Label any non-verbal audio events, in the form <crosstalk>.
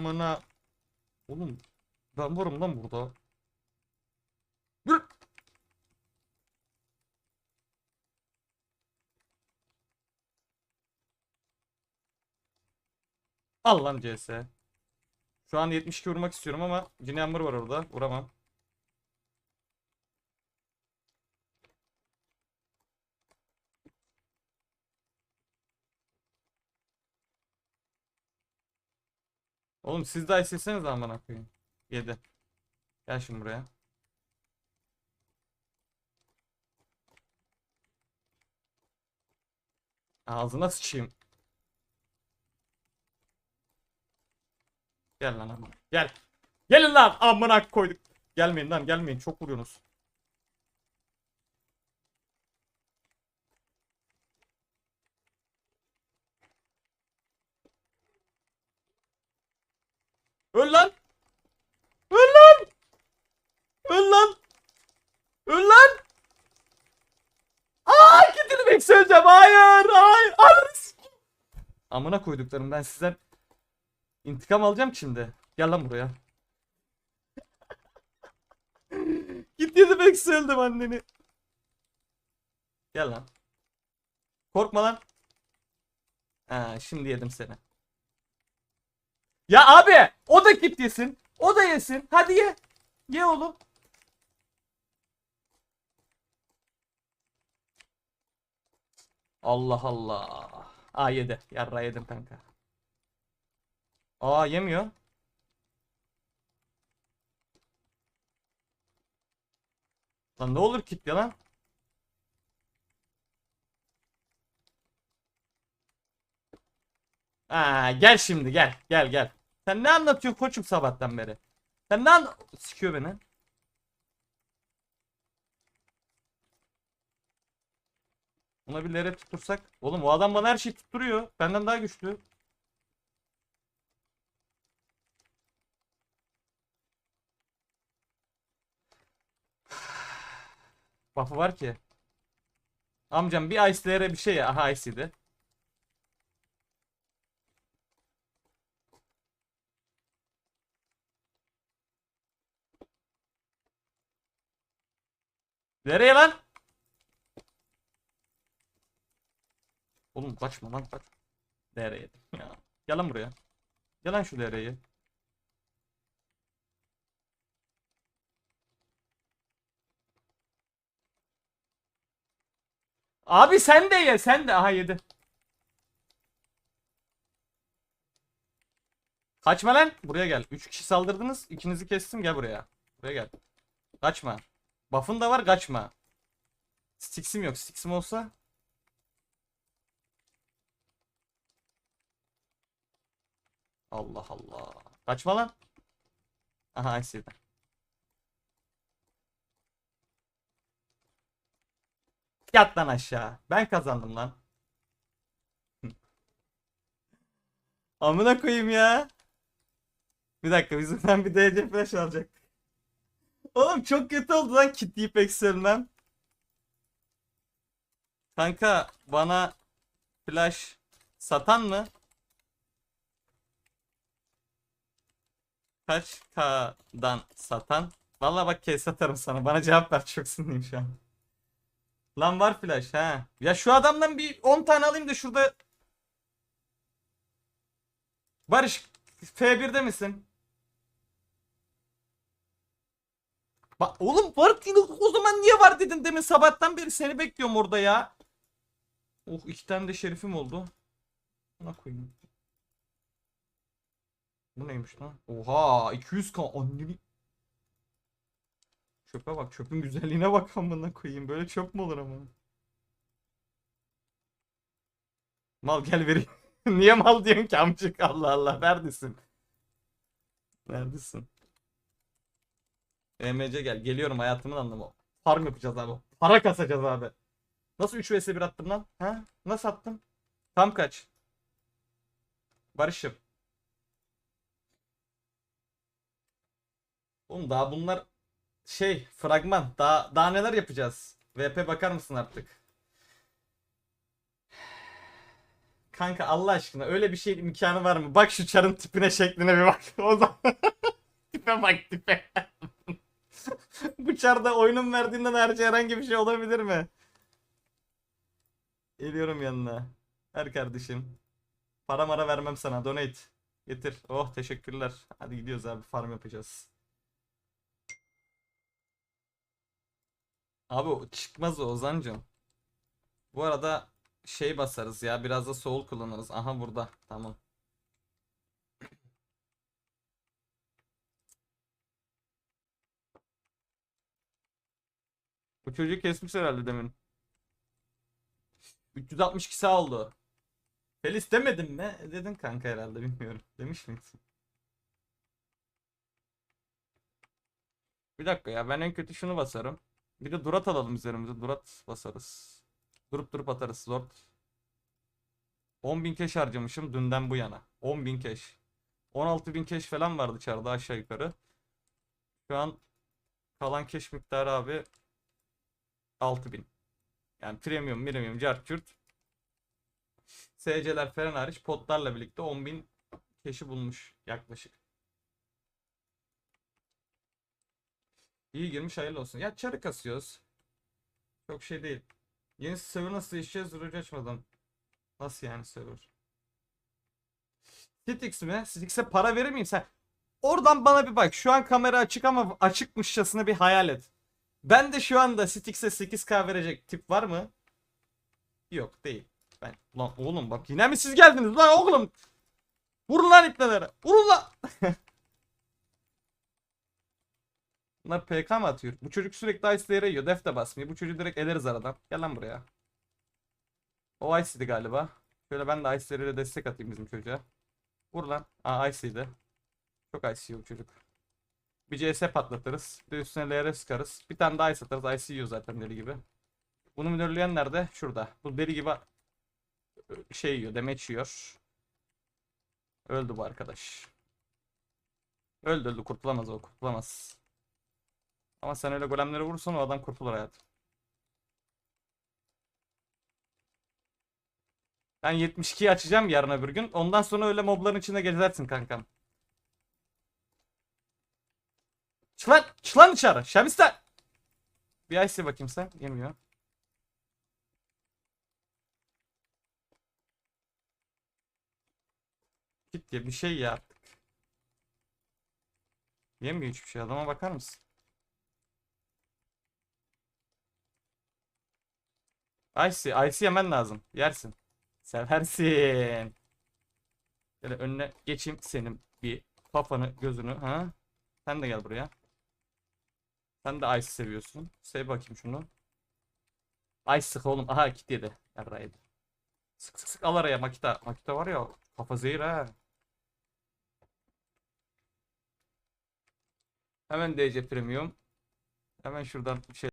Amına. Oğlum ben varım lan burada. Yürü. Al lan CS. Şu an 72 vurmak istiyorum ama Cine Ember var orada. Vuramam. Oğlum siz daha isteseniz amına koyayım. 7. Gel şimdi buraya. Ağzına sıçayım. Gel lan amına. Gel. Gelin lan amına koyduk. Gelmeyin lan gelmeyin çok vuruyorsunuz. Öl lan. Öl lan. Öl lan. Öl lan. Aa gidin bek söyleyeceğim. Hayır. Hayır. Hayır. Amına koyduklarım ben sizden intikam alacağım şimdi. Gel lan buraya. <laughs> Git yedi bek söyledim anneni. Gel lan. Korkma lan. Ha, şimdi yedim seni. Ya abi o da git yesin. O da yesin. Hadi ye. Ye oğlum. Allah Allah. Aa yedi. Yarra yedim kanka. Aa yemiyor. Lan ne olur kitle lan. Aa gel şimdi gel. Gel gel. Sen ne anlatıyorsun koçum sabahtan beri? Sen ne an... Sikiyor beni. Buna bir lere tuttursak. Oğlum o adam bana her şeyi tutturuyor. Benden daha güçlü. <sighs> Buff'ı var ki. Amcam bir Ice'lere bir şey ya. Aha Ice'ydi. Nereye lan? Oğlum kaçma lan kaç. Nereye? Ya. Gel lan buraya. Gel lan şu dereye. Abi sen de ye sen de. Aha yedi. Kaçma lan. Buraya gel. 3 kişi saldırdınız. İkinizi kestim. Gel buraya. Buraya gel. Kaçma. Buff'ın da var kaçma. Stix'im yok. Stix'im olsa. Allah Allah. Kaçma lan. Aha Ice'ydi. Yat lan aşağı. Ben kazandım lan. Amına koyayım ya. Bir dakika bizimden bir DC flash alacak. Oğlum çok kötü oldu lan kitleyip eksilmem. Kanka bana flash satan mı? Kaç K'dan satan? Vallahi bak kes satarım sana. Bana cevap ver çok sinirliyim şu an. Lan var flash ha. Ya şu adamdan bir 10 tane alayım da şurada Barış F1'de misin? Bak oğlum var o zaman niye var dedin demin sabahtan beri seni bekliyorum orada ya. Oh iki tane de şerifim oldu. Buna koyayım. Bu neymiş lan? Oha 200k anneni. Çöpe bak çöpün güzelliğine bak amına koyayım. Böyle çöp mü olur ama? Mal gel vereyim. <laughs> Niye mal diyorsun ki amcık? Allah Allah neredesin? Neredesin? EMC gel. Geliyorum hayatımın anlamı. Farm yapacağız abi. Para kasacağız abi. Nasıl 3 vs 1 attım lan? Ha? Nasıl attım? Tam kaç? Barış'ım. Oğlum daha bunlar şey fragman. Daha daha neler yapacağız? VP bakar mısın artık? kanka Allah aşkına öyle bir şeyin imkanı var mı? Bak şu çarın tipine şekline bir bak. <laughs> O zaman <laughs> tipe bak tipe. Çarda oyunun verdiğinden harici herhangi bir şey olabilir mi? Geliyorum yanına. Ver kardeşim. Para mara vermem sana. Donate. Getir. Oh teşekkürler. Hadi gidiyoruz abi. Farm yapacağız. Abi çıkmaz o Ozan'cım. Bu arada şey basarız ya. Biraz da soul kullanırız. Aha burada. Tamam. Bu çocuğu kesmiş herhalde demin. 362 sağ oldu. Felis demedim mi? Dedin kanka herhalde bilmiyorum. Demiş miydin? Bir dakika ya ben en kötü şunu basarım. Bir de durat alalım üzerimize. Durat basarız. Durup durup atarız Zord. 10.000 keş harcamışım dünden bu yana. 10.000 keş. 16.000 keş falan vardı çarda aşağı yukarı. Şu an kalan keş miktarı abi 6000. Yani premium, premium, cart curt. SC'ler falan hariç potlarla birlikte 10.000 keşi bulmuş yaklaşık. İyi girmiş hayırlı olsun. Ya çarı kasıyoruz. Çok şey değil. Yeni server nasıl işleyeceğiz? Ruj açmadan. Nasıl yani server? Stitix mi? Stitix'e para verir miyim sen? Oradan bana bir bak. Şu an kamera açık ama açıkmışçasına bir hayal et. Ben de şu anda Stix'e 8K verecek tip var mı? Yok değil. Ben lan oğlum bak yine mi siz geldiniz lan oğlum? Vurun lan ipnelere. Vurun lan. <laughs> Bunlar PK mı atıyor? Bu çocuk sürekli Ice'lere yiyor. Def de basmıyor. Bu çocuğu direkt eleriz aradan. Gel lan buraya. O Ice'ydi galiba. Şöyle ben de Ice'lere destek atayım bizim çocuğa. Vur lan. Aa Ice'ydi. Çok Ice yiyor bu çocuk. Bir CS patlatırız. Bir üstüne LR sıkarız. Bir tane daha Ice atarız. Yiyor zaten deli gibi. Bunu minörleyen nerede? Şurada. Bu deli gibi şey yiyor. Damage yiyor. Öldü bu arkadaş. Öldü öldü. Kurtulamaz o. Kurtulamaz. Ama sen öyle golemlere vurursan o adam kurtulur hayatım. Ben 72'yi açacağım yarın öbür gün. Ondan sonra öyle mobların içinde gezersin kankam. Çılan, çılan dışarı. Şemisler. Bir ice bakayım sen. Yemiyor. Git diye bir şey ya. Yemiyor hiçbir şey. Adama bakar mısın? Icy, Icy yemen lazım. Yersin. Seversin. Böyle önüne geçeyim senin bir kafanı gözünü ha. Sen de gel buraya. Sen de Ice seviyorsun. Sev bakayım şunu. Ice sık oğlum. Aha kit yedi. Yarraydı. Sık sık sık al araya Makita. Makita var ya kafa zehir ha. Hemen DC Premium. Hemen şuradan şey